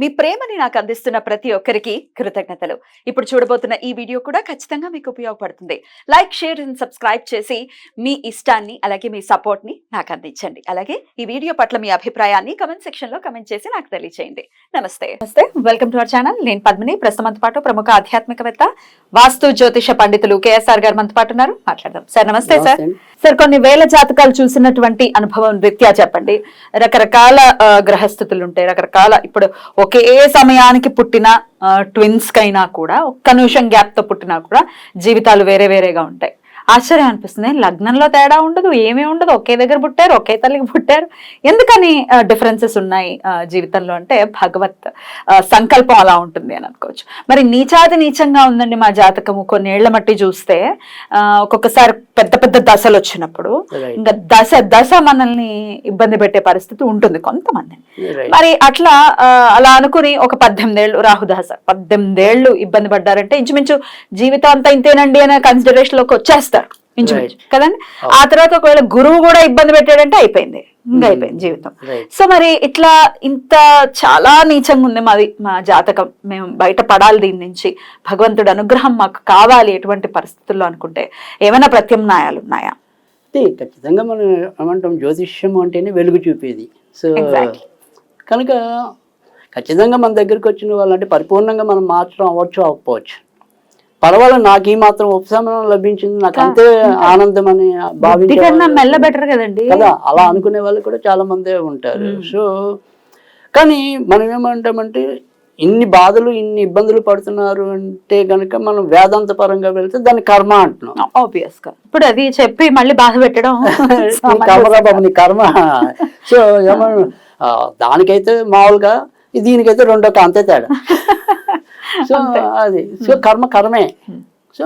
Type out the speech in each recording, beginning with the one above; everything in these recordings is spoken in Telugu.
మీ ప్రేమని నాకు అందిస్తున్న ప్రతి ఒక్కరికి కృతజ్ఞతలు. ఇప్పుడు చూడబోతున్న ఈ వీడియో కూడా ఖచ్చితంగా మీకు ఉపయోగపడుతుంది. లైక్ షేర్ అండ్ సబ్స్క్రైబ్ చేసి మీ ఇష్టాన్ని అలాగే మీ సపోర్ట్ని నాకు అందించండి. అలాగే ఈ వీడియో పట్ల మీ అభిప్రాయాన్ని కమెంట్ సెక్షన్లో కమెంట్ చేసి నాకు తెలియజేయండి నమస్తే. నమస్తే. Welcome to our channel. నేను పద్మిని. ప్రస్తుతంతో పాటు ప్రముఖ ఆధ్యాత్మికవేత్త వాస్తు జ్యోతిష పండితులు కేఎస్ఆర్ గారు మనతో పాటు ఉన్నారు. మాట్లాడదాం. సార్ నమస్తే సార్. సార్ కొన్ని వేల జాతకాలు చూసినటువంటి అనుభవం రీత్యా చెప్పండి. రకరకాల గ్రహస్థితులు ఉంటాయి. రకరకాల ఇప్పుడు ఒకే సమయానికి పుట్టిన ట్విన్స్ కైనా కూడా ఒక్క నిమిషం గ్యాప్తో పుట్టినా కూడా జీవితాలు వేరే వేరేగా ఉంటాయి. ఆశ్చర్యం అనిపిస్తుంది. లగ్నంలో తేడా ఉండదు ఏమీ ఉండదు. ఒకే దగ్గర పుట్టారు ఒకే తల్లికి పుట్టారు. ఎందుకని డిఫరెన్సెస్ ఉన్నాయి జీవితంలో అంటే భగవత్ సంకల్పం అలా ఉంటుంది అని అనుకోవచ్చు. మరి నీచాది నీచంగా ఉందండి మా జాతకము. కొన్నేళ్ళ మట్టి చూస్తే ఆ, ఒక్కొక్కసారి పెద్ద పెద్ద దశలు వచ్చినప్పుడు. ఇంకా దశ దశ మనల్ని ఇబ్బంది పెట్టే పరిస్థితి ఉంటుంది కొంతమంది. మరి అట్లా అలా అనుకుని ఒక పద్దెనిమిది ఏళ్ళు రాహుదాస పద్దెనిమిది ఏళ్ళు ఇబ్బంది పడ్డారంటే ఇంచుమించు జీవితం అంతా ఇంతేనండి అనే కన్సిడరేషన్లోకి వచ్చేస్తారు ఇంచుమించు. కదండి? ఆ తర్వాత ఒకవేళ గురువు కూడా ఇబ్బంది పెట్టాడంటే అయిపోయింది. ఇంకా Hmm. అయిపోయింది జీవితం. సో మరి ఇట్లా ఇంత చాలా నీచంగా ఉంది మాది మా జాతకం. మేము బయట పడాలి దీని నుంచి. భగవంతుడి అనుగ్రహం మాకు కావాలి ఎటువంటి పరిస్థితుల్లో అనుకుంటే. ఏమైనా ప్రత్యామ్నాయాలు ఉన్నాయా? ఖచ్చితంగా మనం ఏమంటాం జ్యోతిష్యం అంటేనే వెలుగు చూపేది. సో. కనుక ఖచ్చితంగా మన దగ్గరికి వచ్చిన వాళ్ళంటే పరిపూర్ణంగా మనం మార్చడం అవ్వచ్చు అవ్వకపోవచ్చు. పర్వాలేదు నాకు ఈ మాత్రం ఉపశమనం లభించింది నాకు అంతే ఆనందం అని భావించే కన్నా వాళ్ళు మెల్ల బెటర్ కదండి. కదా అలా అనుకునే వాళ్ళు కూడా చాలా మందే ఉంటారు. సో కానీ మనం ఏమంటామంటే ఇన్ని బాధలు ఇన్ని ఇబ్బందులు పడుతున్నారు అంటే గనుక మనం వేదాంత పరంగా వెళ్తే దాన్ని కర్మ అంటున్నాం. ఆబ్వియస్గా. ఇప్పుడు అది చెప్పి మళ్ళీ బాధ పెట్టడం కర్మరా బాబు నీ కర్మ. సో ఏమన్నా దానికైతే మామూలుగా దీనికైతే రెండో అంతే తేడా. సో అది. సో కర్మ కర్మే. సో.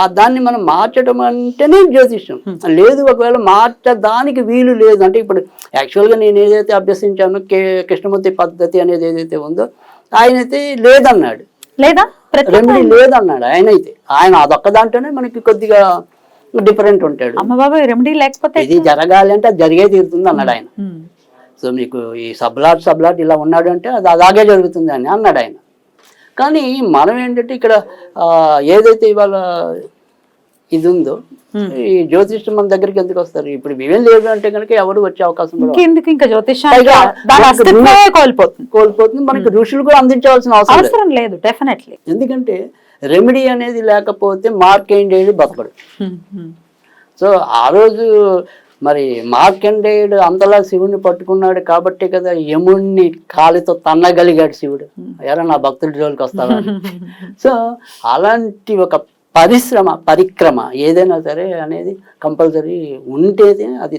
ఆ దాన్ని మనం మార్చడం అంటేనే జ్యోతిష్యం. లేదు ఒకవేళ మార్చడానికి వీలు లేదు అంటే ఇప్పుడు యాక్చువల్గా నేను ఏదైతే అభ్యసించానో కే కృష్ణమూర్తి పద్ధతి అనేది ఏదైతే ఉందో ఆయన అయితే లేదన్నాడు. లేదా? రెమెడీ లేదన్నాడు ఆయన అయితే ఆయన అదొక్క దాంట్లోనే మనకి కొద్దిగా డిఫరెంట్ ఉంటాడు. అమ్మ బాబాయ్ రెమెడీ లేకపోతే ఇది జరగాలి అంటే అది జరిగే తీరుతుంది అన్నాడు ఆయన. సో మీకు ఈ సబ్లాట్ సబ్లాట్ ఇలా ఉన్నాడు అంటే అది అలాగే జరుగుతుంది అని అన్నాడు ఆయన. కానీ మనం ఏంటంటే ఇక్కడ ఏదైతే ఇవాళ ఇది ఉందో ఈ జ్యోతిష్యం మన దగ్గరికి ఎందుకు వస్తారు? ఇప్పుడు ఇవేం లేదు అంటే కనుక ఎవరు వచ్చే అవకాశం ఇంకెందుకు? ఇంకా కోల్పోతుంది. కోల్పోతుంది. మనకి ఋషులు కూడా అందించవలసిన అవసరం లేదు. డెఫినెట్లీ ఎందుకంటే రెమెడీ అనేది లేకపోతే మార్కేండేయుడు బతకడు. సో ఆ రోజు మరి మార్కండేయుడు అంతలా శివుణ్ణి పట్టుకున్నాడు కాబట్టి కదా యముణ్ణి కాలితో తన్నగలిగాడు శివుడు ఎరా నా భక్తుల జోలికి వస్తాడా. సో అలాంటి ఒక పరిశ్రమ పరిక్రమ ఏదైనా సరే అనేది కంపల్సరీ ఉంటేనే అది.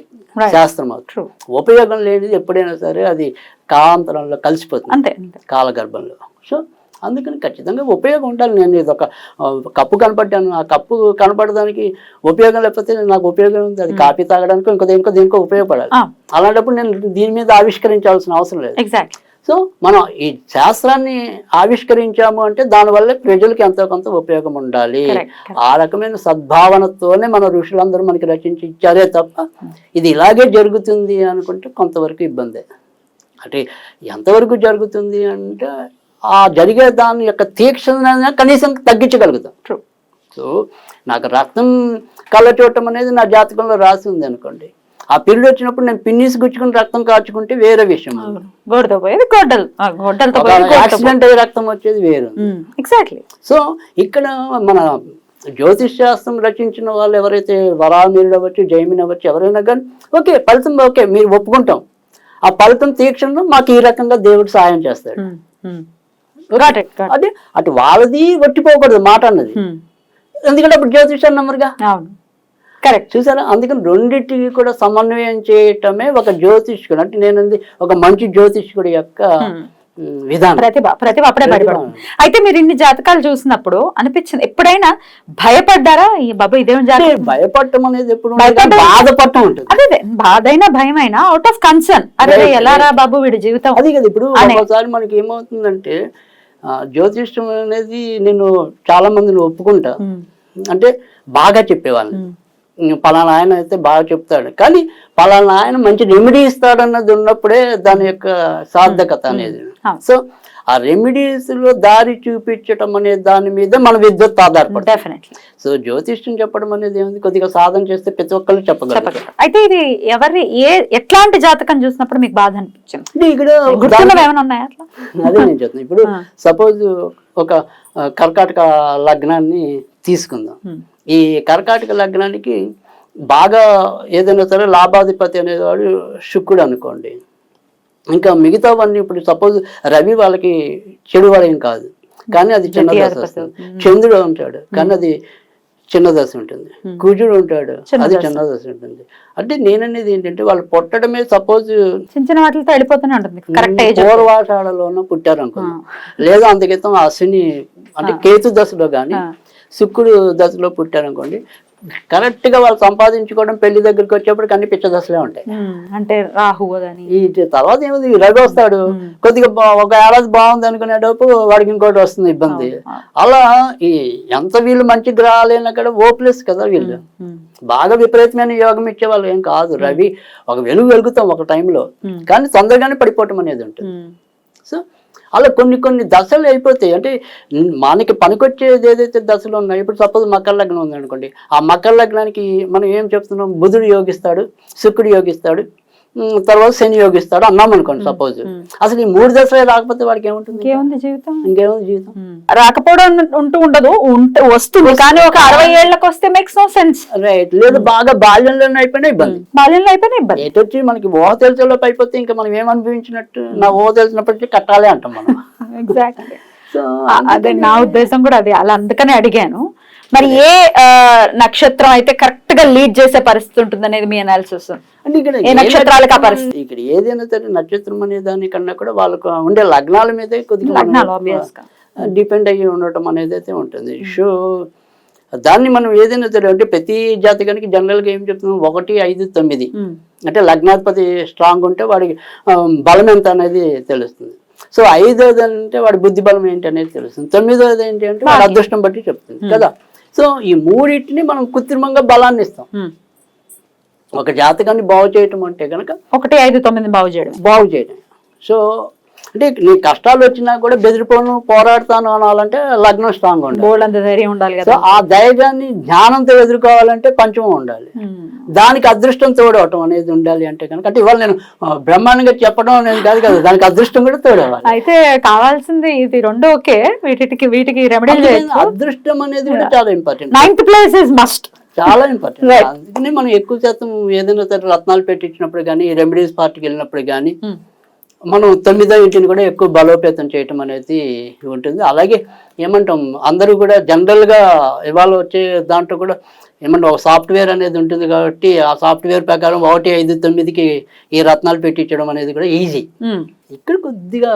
శాస్త్రం అవుతుంది. ఉపయోగం లేనిది ఎప్పుడైనా సరే అది కాలాంతరంలో కలిసిపోతుంది అంతే కాలగర్భంలో సో అందుకని ఖచ్చితంగా ఉపయోగం ఉండాలి. నేను ఇది ఒక కప్పు కనపడ్డాను. ఆ కప్పు కనపడడానికి ఉపయోగం లేకపోతే నాకు ఉపయోగం ఉంది అది కాఫీ తాగడానికి ఇంకో దేనికో దేనికో ఉపయోగపడాలి. అలాంటప్పుడు నేను దీని మీద ఆవిష్కరించాల్సిన అవసరం లేదు. ఎగ్జాక్ట్లీ సో మనం ఈ శాస్త్రాన్ని ఆవిష్కరించాము అంటే దానివల్ల ప్రజలకి ఎంతో కొంత ఉపయోగం ఉండాలి. ఆ రకమైన సద్భావనతోనే మన ఋషులందరూ మనకి రచించి ఇచ్చారే తప్ప ఇది ఇలాగే జరుగుతుంది అనుకుంటే కొంతవరకు ఇబ్బందే. అంటే ఎంతవరకు జరుగుతుంది అంటే ఆ జరిగే దాని యొక్క తీక్షణ కనీసం తగ్గించగలుగుతాం. సో నాకు రక్తం కళ్ళ చూడటం అనేది నా జాతకంలో రాసి ఉంది అనుకోండి. ఆ పీరియడ్ వచ్చినప్పుడు నేను పిన్నిసి గుచ్చుకుని రక్తం కాచుకుంటే వేరే విషయం పోయేది గొడ్డలు గొడ్డలతో యాక్సిడెంట్ అయ్యి రక్తం వచ్చేది వేరు ఎగ్జాక్ట్లీ సో ఇక్కడ మన జ్యోతిష్ శాస్త్రం రచించిన వాళ్ళు ఎవరైతే వరామీరుడు అవ్వచ్చు జైమిన్ అవ్వచ్చు ఎవరైనా కానీ ఓకే ఫలితం ఓకే మీరు ఒప్పుకుంటాం. ఆ ఫలితం తీక్షణలో మాకు ఈ రకంగా దేవుడు సాయం చేస్తాడు. గాట్ అంటే వాళ్ళది వట్టిపోకూడదు మాట అన్నది. ఎందుకంటే అప్పుడు జ్యోతిషాన్ని నమ్మరుగా కరెక్ట్ చూసారా? అందుకని రెండింటికి కూడా సమన్వయం చేయటమే ఒక జ్యోతిష్కుడు. అంటే నేను ఒక మంచి జ్యోతిష్కుడి యొక్క ఉమ్, విధానం. ప్రతిభ ప్రతిభ అప్పుడే బయటపడుతుంది అయితే మీరు ఇన్ని జాతకాలు చూసినప్పుడు అనిపించింది ఎప్పుడైనా భయపడ్డారా? ఈ బాబా ఇదేం జాతకం? భయపడటం అనేది ఎప్పుడు? బాధపడటం ఉంటుంది. అదే అదే బాధైనా భయమైనా అవుట్ ఆఫ్ కన్సర్న్ అరే ఎలా రా బాబు వీడి జీవితం? అది కదా ఇప్పుడు. ఒకసారి మనకి ఏమవుతుందంటే జ్యోతిష్యం అనేది నేను చాలా మందిని ఒప్పుకుంటా. అంటే బాగా చెప్పేవాళ్ళని. ఉమ్, "ఉమ్, పలానా ఆయన అయితే బాగా చెప్తాడు. కానీ పలానా ఆయన మంచి రెమెడీ ఇస్తాడన్నది ఉన్నప్పుడే దాని యొక్క సార్థకత అనేది. సో ఆ రెమెడీస్లో దారి చూపించటం అనే దాని మీద మన విద్యుత్ డెఫినెట్లీ సో జ్యోతిష్యం చెప్పడం అనేది ఏముంది? కొద్దిగా సాధన చేస్తే ప్రతి ఒక్కరు చెప్పగలరు చెప్పగలరు అయితే ఇది ఎవరి ఏ ఎట్లాంటి జాతకం చూసినప్పుడు మీకు బాధ అనిపించింది? ఇక్కడ అదే నేను చెప్తాను ఇప్పుడు. సపోజ్ ఒక కర్కాటక లగ్నాన్ని తీసుకుందాం. ఈ కర్కాటక లగ్నానికి బాగా ఏదైనా సరే లాభాధిపతి అనేవాడు శుక్రుడు అనుకోండి. ఇంకా మిగతావన్నీ ఇప్పుడు సపోజ్ రవి వాళ్ళకి చెడు ఏం కాదు కానీ అది చిన్న దశ వస్తుంది. చంద్రుడు ఉంటాడు కానీ అది చిన్న దశ ఉంటుంది. కుజుడు ఉంటాడు అది. చిన్న దశ ఉంటుంది. అంటే నేననేది ఏంటంటే వాళ్ళు పుట్టడమే సపోజ్ చిన్న చిన్న వాటితో వెళ్ళిపోతూనే ఉంటుంది. పూర్వాషాఢలోనూ లేదా అంత క్రితం అశ్విని అంటే కేతు దశలో కానీ. శుక్రుడు దశలో పుట్టారు అనుకోండి కరెక్ట్గా వాళ్ళు సంపాదించుకోవడం పెళ్ళి దగ్గరికి వచ్చేప్పటికి అన్ని పిచ్చ దశలే ఉంటాయి అంటే రాహు ఈ తర్వాత ఏముంది? రవి వస్తాడు. కొద్దిగా ఒక ఏడాది బాగుంది అనుకునేటప్పుడు వాడికి ఇంకోటి వస్తుంది ఇబ్బంది. అలా ఈ ఎంత వీళ్ళు మంచి గ్రహాలైనా కూడా ఓప్లెస్ కదా వీళ్ళు. బాగా విపరీతమైన యోగం ఇచ్చే వాళ్ళు ఏం కాదు. రవి ఒక వెలుగు వెలుగుతాం ఒక టైంలో కానీ తొందరగానే పడిపోవటం అనేది ఉంటుంది. సో అలా కొన్ని కొన్ని దశలు అయిపోతాయి. అంటే మనకి పనికొచ్చేది ఏదైతే దశలు ఉన్నాయో ఇప్పుడు సపోజ్ మకర లగ్నం ఉందనుకోండి. ఆ మకర లగ్నానికి మనం ఏం చెప్తున్నాం? బుధుడు యోగిస్తాడు శుక్రుడు యోగిస్తాడు. తర్వాత శని యోగిస్తాడు అన్నాం అనుకోండి సపోజ్ అసలు ఈ మూడు దశలే రాకపోతే వాడికి ఏముంటుంది? ఇంకేముంది జీవితం? ఇంకేముంది జీవితం? రాకపోవడం ఉంటూ ఉండదు ఉంటే వస్తుంది. కానీ ఒక అరవై ఏళ్ళకి వస్తే మేక్స్ నో సెన్స్ రైట్ లేదు బాగా బాల్యంలోనే అయిపోయినా ఇబ్బంది. బాల్యంలో అయిపోయినా ఇబ్బంది. ఎటొచ్చి మనకి ఊహ తెలిసేలోపు అయిపోతే ఇంకా మనం ఏం అనుభవించినట్టు నా ఊహ తెలిసినప్పటికీ కట్టాలి అంటాం మనం. ఎగ్జాక్ట్లీ సో అదే నా ఉద్దేశం కూడా అదే. అలా అందుకనే అడిగాను. మరి ఏ నక్షత్రం అయితే కరెక్ట్గా లీడ్ చేసే పరిస్థితి ఉంటుంది అనేది మీ అనాలిసిస్ ఏ నక్షత్రాలకు పరిస్థితి? ఇక్కడ ఏదైనా సరే నక్షత్రం అనే దానికన్నా కూడా వాళ్ళకు ఉండే లగ్నాల మీదే కొద్దిగా. డిపెండ్ అయ్యి ఉండటం అనేది అయితే ఉంటుంది. సో దాన్ని మనం ఏదైనా సరే అంటే ప్రతి జాతకానికి జనరల్గా ఏం చెప్తున్నాం? ఒకటి ఐదు తొమ్మిది. అంటే లగ్నాధిపతి స్ట్రాంగ్ ఉంటే వాడికి బలం ఎంత అనేది తెలుస్తుంది. సో ఐదోది అంటే వాడి బుద్ధి బలం ఏంటి అనేది తెలుస్తుంది. తొమ్మిదోది ఏంటి అంటే వాడి అదృష్టం బట్టి చెప్తుంది. కదా? సో ఈ మూడింటిని మనం కృత్రిమంగా బలాన్ని ఇస్తాం ఒక జాతకాన్ని బాగు చేయటం అంటే కనుక ఒకటి ఐదు తొమ్మిది బాగు చేయడం బాగు చేయడం సో అంటే నీ కష్టాలు వచ్చినా కూడా బెదిరిపోను పోరాడతాను అనాలంటే లగ్నం స్ట్రాంగ్ ఉండాలి. ధైర్యం ఉండాలి సో కదా ఆ ధైర్యాన్ని జ్ఞానంతో ఎదుర్కోవాలంటే పంచమం ఉండాలి. ఉమ్. దానికి అదృష్టం తోడవటం అనేది ఉండాలి అంటే కనుక అంటే ఇవాళ నేను బ్రహ్మాండంగా చెప్పడం అనేది కాదు కదా దానికి అదృష్టం కూడా తోడవాలి అయితే కావాల్సింది ఇది రెండు ఓకే వీటికి వీటికి రెమెడీ అదృష్టం అనేది కూడా చాలా important ninth place is must చాలా ఇంపార్టెంట్ అందుకని మనం ఎక్కువ శాతం ఏదైనా సరే రత్నాలు పెట్టించినప్పుడు కానీ రెమెడీస్ పార్టీకి వెళ్ళినప్పుడు కానీ మనం తొమ్మిదో ఇంటిని కూడా ఎక్కువ బలోపేతం చేయటం అనేది ఉంటుంది. అలాగే ఏమంటాం అందరూ కూడా జనరల్గా ఇవాళ వచ్చే దాంట్లో కూడా ఏమంటాం ఒక సాఫ్ట్వేర్ అనేది ఉంటుంది కాబట్టి ఆ సాఫ్ట్వేర్ ప్రకారం ఒకటి ఐదు తొమ్మిదికి ఈ రత్నాలు పెట్టించడం అనేది కూడా ఈజీ. ఇక్కడ కొద్దిగా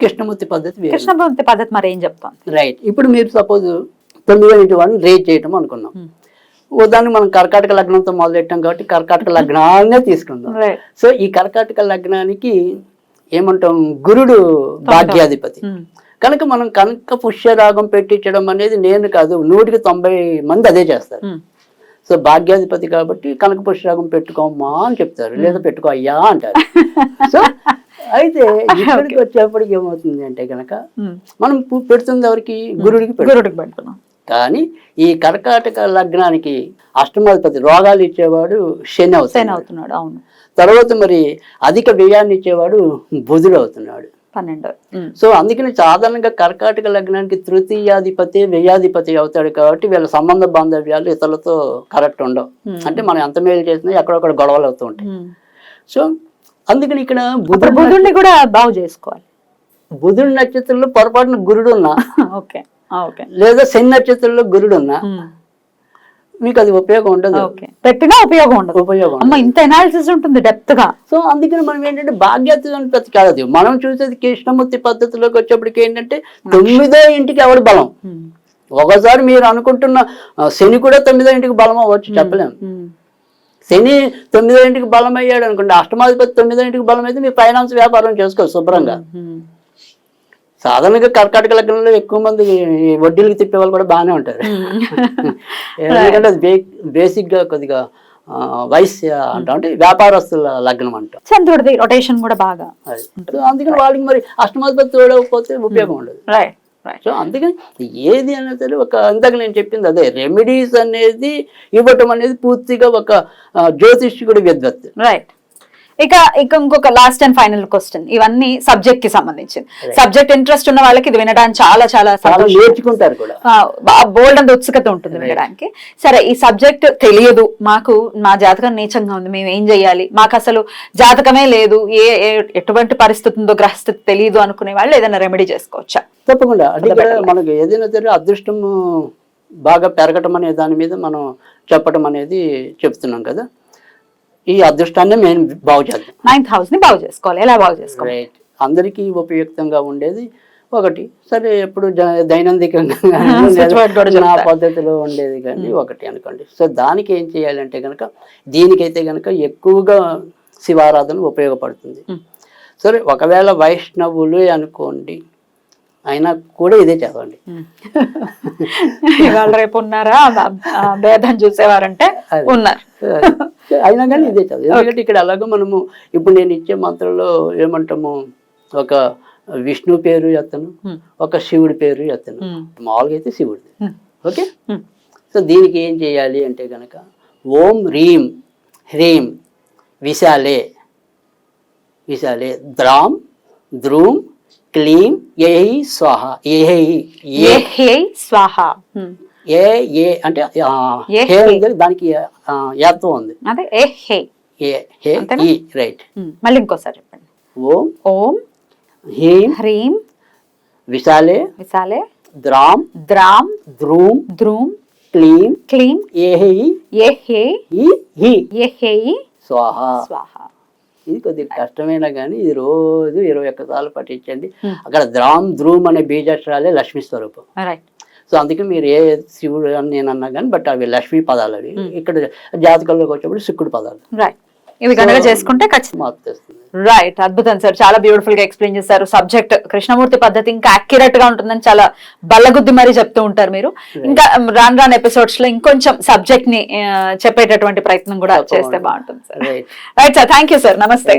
కృష్ణమూర్తి పద్ధతి వేరు. కృష్ణభక్తి పద్ధతి మరి ఏం చెప్తాం? రైట్. ఇప్పుడు మీరు సపోజ్ తొమ్మిదో ఇంటి వాడిని రేట్ చేయటం అనుకున్నాం. ఉదాహరణకి మనం కర్కాటక లగ్నంతో మొదలెట్టాం కాబట్టి కర్కాటక లగ్నాన్నే తీసుకుందాం. సో ఈ కర్కాటక లగ్నానికి ఏమంటాం గురుడు భాగ్యాధిపతి. కనుక మనం కనుక పుష్యరాగం పెట్టించడం అనేది నేను కాదు నూటికి తొంభై మంది అదే చేస్తారు. సో భాగ్యాధిపతి కాబట్టి కనక పుష్యరాగం పెట్టుకోమ్మా అని చెప్తారు లేదా పెట్టుకో అయ్యా అంటారు. సో అయితే ఇక్కడికి వచ్చేప్పటికి ఏమవుతుంది అంటే కనుక మనం పెడుతుంది ఎవరికి? గురుడికి గురుడికి పెడుతున్నాం. కానీ ఈ కర్కాటక లగ్నానికి అష్టమాధిపతి రోగాలు ఇచ్చేవాడు శని సేన్ అవుతాడు అవుతున్నాడు అవును. తర్వాత మరి అధిక వ్యయాన్ని ఇచ్చేవాడు బుధుడు అవుతున్నాడు. పన్నెండు. సో అందుకని సాధారణంగా కర్కాటక లగ్నానికి తృతీయాధిపతి వ్యయాధిపతి అవుతాడు కాబట్టి వీళ్ళ సంబంధ బాంధవ్యాలు ఇతరులతో కరెక్ట్ ఉండవు. అంటే మనం ఎంత మేలు చేసినా ఎక్కడొక్కడ గొడవలు అవుతూ ఉంటాయి. సో అందుకని ఇక్కడ బుధుడు బుధుడిని కూడా బాగు చేసుకోవాలి. బుధుడి నక్షత్రంలో పొరపాటున గురుడు ఉన్నా ఓకే. లేదా శని నక్షత్రంలో గురుడు ఉన్నా. మీకు అది ఉపయోగం ఉండదు. పెట్టినా ఉపయోగం ఉండదు. ఉపయోగం అమ్మ ఇంత ఎనాలిసిస్ ఉంటుంది డెప్త్గా. సో అందుకని మనం ఏంటంటే భాగ్యత కాదు అది. మనం చూసేది కృష్ణమూర్తి పద్ధతిలోకి వచ్చేప్పటికి ఏంటంటే తొమ్మిదో ఇంటికి ఎవడు బలం. ఒకసారి మీరు అనుకుంటున్న శని కూడా తొమ్మిదో ఇంటికి బలం అవ్వచ్చు చెప్పలేం. ఉమ్. శని తొమ్మిదో ఇంటికి బలం అయ్యాడు అనుకోండి అష్టమాధిపతి తొమ్మిదో ఇంటికి బలం అయితే మీరు ఫైనాన్స్ వ్యాపారం చేసుకోవచ్చు శుభ్రంగా. సాధారణంగా కర్కాటక లగ్నంలో ఎక్కువ మంది వడ్డీలకు తిప్పే వాళ్ళు కూడా బాగానే ఉంటారు. ఎందుకంటే అది బేసిక్గా కొద్దిగా వైశ్య అంట అంటే వ్యాపారస్తుల లగ్నం అంట. చంద్రుడిది రొటేషన్ కూడా బాగా అందుకని వాళ్ళకి మరి అష్టమాధిపతి తోడకపోతే ఉపయోగం ఉండదు. రైట్ సో అందుకని ఏది అనేది ఒక ఇందాక నేను చెప్పింది అదే రెమెడీస్ అనేది ఇవ్వటం అనేది పూర్తిగా ఒక ఆ, జ్యోతిష్కుడి విద్వత్ రైట్ ఇక ఇక ఇంకొక లాస్ట్ అండ్ ఫైనల్ క్వశ్చన్ ఇవన్నీ సబ్జెక్ట్కి సంబంధించింది. సబ్జెక్ట్ ఇంట్రెస్ట్ ఉన్న వాళ్ళకి ఇది వినడానికి చాలా చాలా నేర్చుకుంటారు బోల్డ్ అంత ఉత్సుకత ఉంటుంది వినడానికి. సరే ఈ సబ్జెక్ట్ తెలియదు. మాకు మా జాతకం నీచంగా ఉంది. మేము ఏం చెయ్యాలి మాకు అసలు జాతకమే లేదు. ఏ ఎటువంటి పరిస్థితి ఉందో గ్రహస్థితి తెలియదు అనుకునే వాళ్ళు ఏదైనా రెమెడీ చేసుకోవచ్చా? తప్పకుండా. అది కూడా మనకు ఏదైనా సరే అదృష్టం బాగా పెరగటం అనే దాని మీద మనం చెప్పటం అనేది చెప్తున్నాం కదా. ఈ అదృష్టాన్ని మేము బాగు చేద్దాం నైన్త్ హౌస్ని బాగు చేసుకోవాలి. ఎలా బాగు చేసుకోవాలి? రైట్ అందరికీ ఉపయుక్తంగా ఉండేది ఒకటి. సరే ఎప్పుడు దైనందికంగా నా. పద్ధతిలో ఉండేది కానీ ఒకటి అనుకోండి. సో దానికి ఏం చేయాలంటే కనుక దీనికైతే కనుక ఎక్కువగా శివారాధన ఉపయోగపడుతుంది. Hmm. సరే ఒకవేళ వైష్ణవులు అనుకోండి అయినా కూడా ఇదే చదవండి ఇవాళ రేపు ఉన్నారా భేదం చూసేవారంటే. ఉన్నారు అయినా కానీ ఇదే చదువు ఎందుకంటే ఇక్కడ అలాగే మనము ఇప్పుడు నేను ఇచ్చే మంత్రంలో ఏమంటాము ఒక విష్ణు పేరు ఎత్తను. ఒక శివుడి పేరు ఎత్తను. మామూలుగా అయితే శివుడిది. ఓకే. సో దీనికి ఏం చేయాలి అంటే కనుక ఓం హ్రీం హ్రీం విశాలే విశాలే ద్రాం ద్రూం క్లీం ఏహి స్వాహ ఏహి ఏ. ఏ హే స్వాహ. ఏ ఏ అంటే ఏ హే హే. ఉంది, దానికి యాత్వం ఉంది. అదే ఏ హే ఏ హే? ఈ రైట్. మళ్ళీ ఇంకోసారి చెప్పండి. ఓం. ఓం. హ్రీం హ్రీం. విశాలే. విశాలే. ద్రాం. ద్రాం. ద్రూం. ద్రూం. క్లీం. క్లీం. ఏహి. ఏ హే ఈ హి. ఏ హే స్వాహ. స్వాహ. ఇది కొద్దిగా కష్టమైనా కానీ ఇది రోజు ఇరవై ఒక్క సార్లు పఠించండి. అక్కడ ద్రామ్ ధ్రూమ్ అనే బీజాక్షరాలే లక్ష్మీ స్వరూపం. సో అందుకే మీరు ఏ శివుడు అని నేను అన్నా కానీ బట్ అవి లక్ష్మీ పదాలు అవి. ఇక్కడ జాతకంలోకి వచ్చేప్పుడు శుక్రుడు పదాలు. రైట్ ఇవి కనుక చేసుకుంటే ఖచ్చితంగా రైట్ అద్భుతం సార్. చాలా బ్యూటిఫుల్గా ఎక్స్ప్లెయిన్ చేశారు సబ్జెక్ట్ కృష్ణమూర్తి పద్ధతి ఇంకా అక్యురేట్గా ఉంటుందని చాలా బల్లగుద్ది మరీ చెప్తూ ఉంటారు మీరు. ఇంకా రాను రాను ఎపిసోడ్స్లో ఇంకొంచెం సబ్జెక్ట్ని చెప్పేటటువంటి ప్రయత్నం కూడా చేస్తే బాగుంటుంది sir. Right sir thank you sir నమస్తే